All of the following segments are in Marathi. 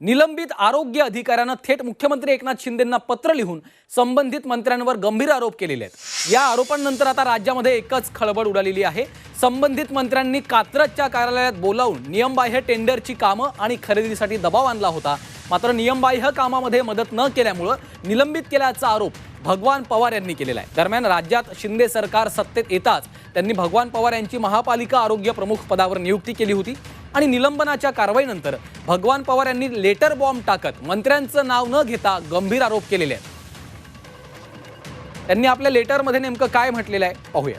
निलंबित आरोग्य अधिकाऱ्यानं थेट मुख्यमंत्री एकनाथ शिंदेंना पत्र लिहून संबंधित मंत्र्यांवर गंभीर आरोप केलेले आहेत. या आरोपांनंतर आता राज्यामध्ये एकच खळबळ उडालेली आहे. संबंधित मंत्र्यांनी कात्रजच्या कार्यालयात बोलावून नियमबाह्य टेंडरची कामं आणि खरेदीसाठी दबाव आणला होता. मात्र नियमबाह्य कामामध्ये मदत न केल्यामुळं निलंबित केल्याचा आरोप भगवान पवार यांनी केलेला आहे. दरम्यान राज्यात शिंदे सरकार सत्तेत येताच त्यांनी भगवान पवार यांची महापालिका आरोग्य प्रमुख पदावर नियुक्ती केली होती. आणि निलंबनाच्या कारवाईनंतर भगवान पवार यांनी लेटर बॉम्ब टाकत मंत्र्यांचं नाव न घेता गंभीर आरोप केलेले आहेत. त्यांनी आपल्या लेटरमध्ये नेमकं काय म्हटलेलं आहे पाहूया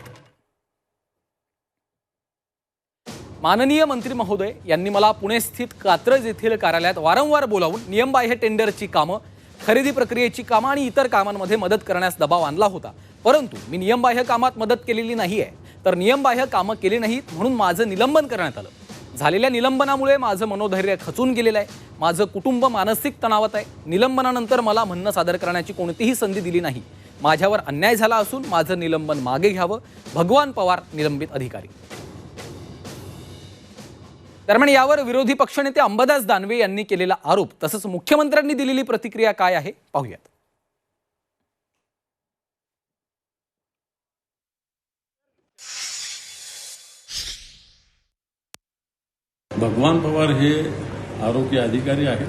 माननीय मंत्री महोदय यांनी मला पुणे स्थित कात्रज येथील कार्यालयात वारंवार बोलावून नियमबाह्य टेंडरची कामं खरेदी प्रक्रियेची कामं आणि इतर कामांमध्ये मदत करण्यास दबाव आणला होता. परंतु मी नियमबाह्य कामात मदत केलेली नाही आहे तर नियमबाह्य कामं केली नाहीत म्हणून माझं निलंबन करण्यात आलं. झालेल्या निलंबनामुळे माझं मनोधैर्य खचून गेलेलं आहे. माझं कुटुंब मानसिक तणावात आहे. निलंबनानंतर मला म्हणणं सादर करण्याची कोणतीही संधी दिली नाही. माझ्यावर अन्याय झाला असून माझं निलंबन मागे घ्यावं. भगवान पवार निलंबित अधिकारी. दरम्यान यावर विरोधी पक्षनेते अंबादास दानवे यांनी केलेला आरोप तसंच मुख्यमंत्र्यांनी दिलेली प्रतिक्रिया काय आहे? पाहूयात. भगवान पवार हे आरोग्य अधिकारी आहेत.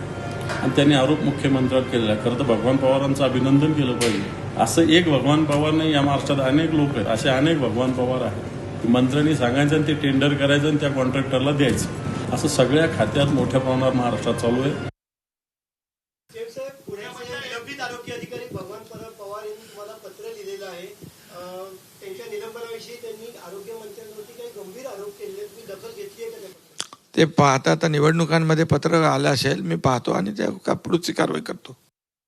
आणि त्यांनी आरोप मुख्यमंत्र्यावर केलेला आहे. खरं तर भगवान पवारांचं अभिनंदन केलं पाहिजे. असं एक भगवान पवार नाही या महाराष्ट्रात अनेक लोक आहेत. असे अनेक भगवान पवार आहेत. मंत्र्यांनी सांगायचं आणि ते टेंडर करायचं आणि त्या कॉन्ट्रॅक्टरला द्यायचं. असं सगळ्या खात्यात मोठ्या प्रमाणावर महाराष्ट्रात चालू आहे. त्यांच्या निलंबनाविषयी त्यांनी आरोग्य मंत्र्यांवरती काही गंभीर आरोप केले तुम्ही दखल घेतली आहे का ते पाहता आता निवडणुकांमध्ये पत्र आलं असेल मी पाहतो आणि त्या पुढची कारवाई करतो.